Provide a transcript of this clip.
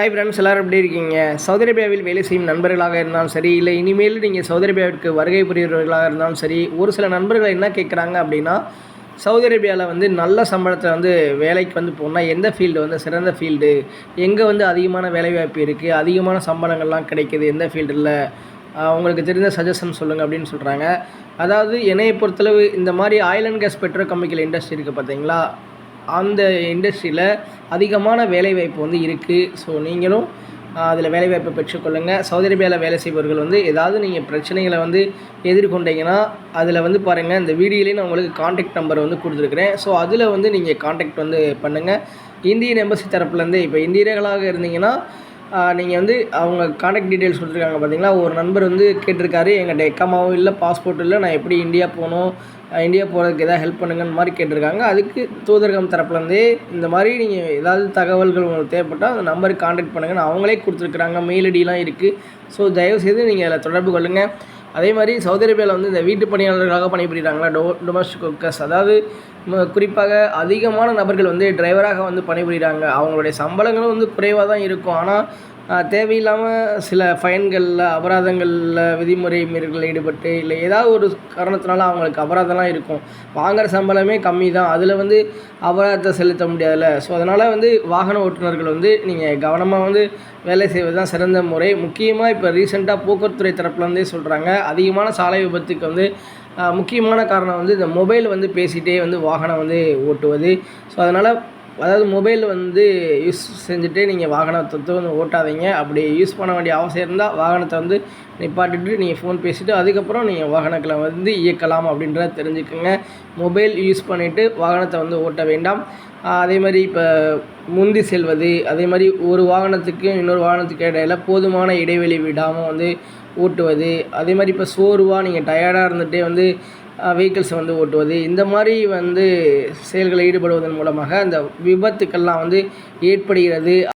Hi friends எல்லோரும் எப்படி இருக்கீங்க? சவுதி அரேபியாவில் வேலை செய்யும் நண்பர்களாக இருந்தாலும் சரி இல்லை இனிமேல் நீங்கள் சவுதி அரேபியாவிற்கு வருகை புரியவர்களாக இருந்தாலும் சரி ஒரு சில நண்பர்கள் என்ன கேட்குறாங்க அப்படின்னா சவுதி அரேபியாவில் வந்து நல்ல சம்பளத்தில் வந்து வேலைக்கு வந்து போனால் எந்த ஃபீல்டு வந்து சிறந்த ஃபீல்டு எங்கே வந்து அதிகமான வேலைவாய்ப்பு இருக்குது அதிகமான சம்பளங்கள்லாம் கிடைக்கிது எந்த ஃபீல்டில் உங்களுக்கு தெரிந்த சஜஷன் சொல்லுங்கள் அப்படின்னு சொல்கிறாங்க அதாவது என்னையை பொறுத்தளவு இந்த மாதிரி oil and gas petrochemical industry இருக்குது பார்த்தீங்களா அந்த இண்டஸ்ட்ரியில் அதிகமான வேலைவாய்ப்பு வந்து இருக்குது ஸோ நீங்களும் அதில் வேலைவாய்ப்பை பெற்றுக்கொள்ளுங்கள் சவுதி அரேபியாவில் வேலை செய்பவர்கள் வந்து ஏதாவது நீங்கள் பிரச்சனைகளை வந்து எதிர்கொண்டீங்கன்னா அதில் வந்து பாருங்கள் இந்த வீடியோலேயே நான் உங்களுக்கு காண்டாக்ட் நம்பர் வந்து கொடுத்துருக்குறேன். ஸோ அதில் வந்து நீங்கள் காண்டாக்ட் வந்து பண்ணுங்கள் இந்தியன் எம்பசி தரப்புலேருந்து இப்போ இந்தியர்களாக இருந்தீங்கன்னா நீங்கள் வந்து அவங்க காண்டாக்ட் டீட்டெயில்ஸ் கொடுத்துருக்காங்க பார்த்தீங்களா ஒரு நண்பர் வந்து கேட்டிருக்காரு எங்கள்கிட்ட எக்கமாவும் இல்லை பாஸ்போர்ட் இல்லை நான் எப்படி இந்தியா போகணும் இந்தியா போகிறதுக்கு எதாவது ஹெல்ப் பண்ணுங்கன்னு மாதிரி கேட்டிருக்காங்க. அதுக்கு தூதரகம் தரப்புலேருந்தே இந்த மாதிரி நீங்கள் ஏதாவது தகவல்கள் உங்களுக்கு தேவைப்பட்டால் அந்த நம்பருக்கு காண்டாக்ட் பண்ணுங்கன்னு அவங்களே கொடுத்துருக்குறாங்க. மெயில் ஐடிலாம் இருக்குது ஸோ தயவுசெய்து நீங்கள் அதில் தொடர்பு கொள்ளுங்கள் அதே மாதிரி சவுதி அரேபியாவில் வந்து இந்த வீட்டு பணியாளர்களாக பணிபுரிகிறாங்களா? டோ டொமஸ்டிக் ஒர்க்கர்ஸ். அதாவது குறிப்பாக அதிகமான நபர்கள் வந்து டிரைவராக வந்து பணிபுரிகிறாங்க. அவங்களுடைய சம்பளங்களும் வந்து குறைவாக தான் இருக்கும். ஆனால் தேவையில்லாமல் சில ஃபைன்களில் அபராதங்களில் விதிமுறை மீறல்களில் ஈடுபட்டு இல்லை ஏதாவது ஒரு காரணத்தினால அவங்களுக்கு அபராதம்லாம் இருக்கும். வாங்குகிற சம்பளமே கம்மி தான் அதில் வந்து அபராதத்தை செலுத்த முடியாதுல்ல. ஸோ அதனால் வந்து வாகன ஓட்டுநர்கள் வந்து நீங்கள் கவனமாக வந்து வேலை செய்வது தான் சிறந்த முறை. முக்கியமாக இப்போ ரீசெண்டாக போக்குவரத்துறை தரப்புலேருந்தே சொல்கிறாங்க அதிகமான சாலை விபத்துக்கு வந்து முக்கியமான காரணம் வந்து இந்த மொபைல் வந்து பேசிகிட்டே வந்து வாகனம் வந்து ஓட்டுவது. ஸோ அதனால் அதாவது மொபைல் வந்து யூஸ் செஞ்சுட்டு நீங்கள் வாகனத்தை வந்து ஓட்டாதீங்க. அப்படி யூஸ் பண்ண வேண்டிய அவசியம் இருந்தால் வாகனத்தை வந்து நிப்பாட்டிட்டு நீங்கள் ஃபோன் பேசிவிட்டு அதுக்கப்புறம் நீங்கள் வாகனங்களை வந்து இயக்கலாம் அப்படின்றத தெரிஞ்சுக்கோங்க. மொபைல் யூஸ் பண்ணிவிட்டு வாகனத்தை வந்து ஓட்ட வேண்டாம். அதே மாதிரி இப்போ முந்தி செல்வது அதே மாதிரி ஒரு வாகனத்துக்கு இன்னொரு வாகனத்துக்கு இடையில போதுமான இடைவெளி விடாமல் வந்து ஓட்டுவது அதே மாதிரி இப்போ சோர்வாக நீங்கள் டயர்டாக இருந்துகிட்டே வந்து வெஹிக்கிள்ஸை வந்து ஓட்டுவது. இந்த மாதிரி வந்து செயல்களில் ஈடுபடுவதன் மூலமாக அந்த விபத்துக்கள்லாம் வந்து ஏற்படுகிறது.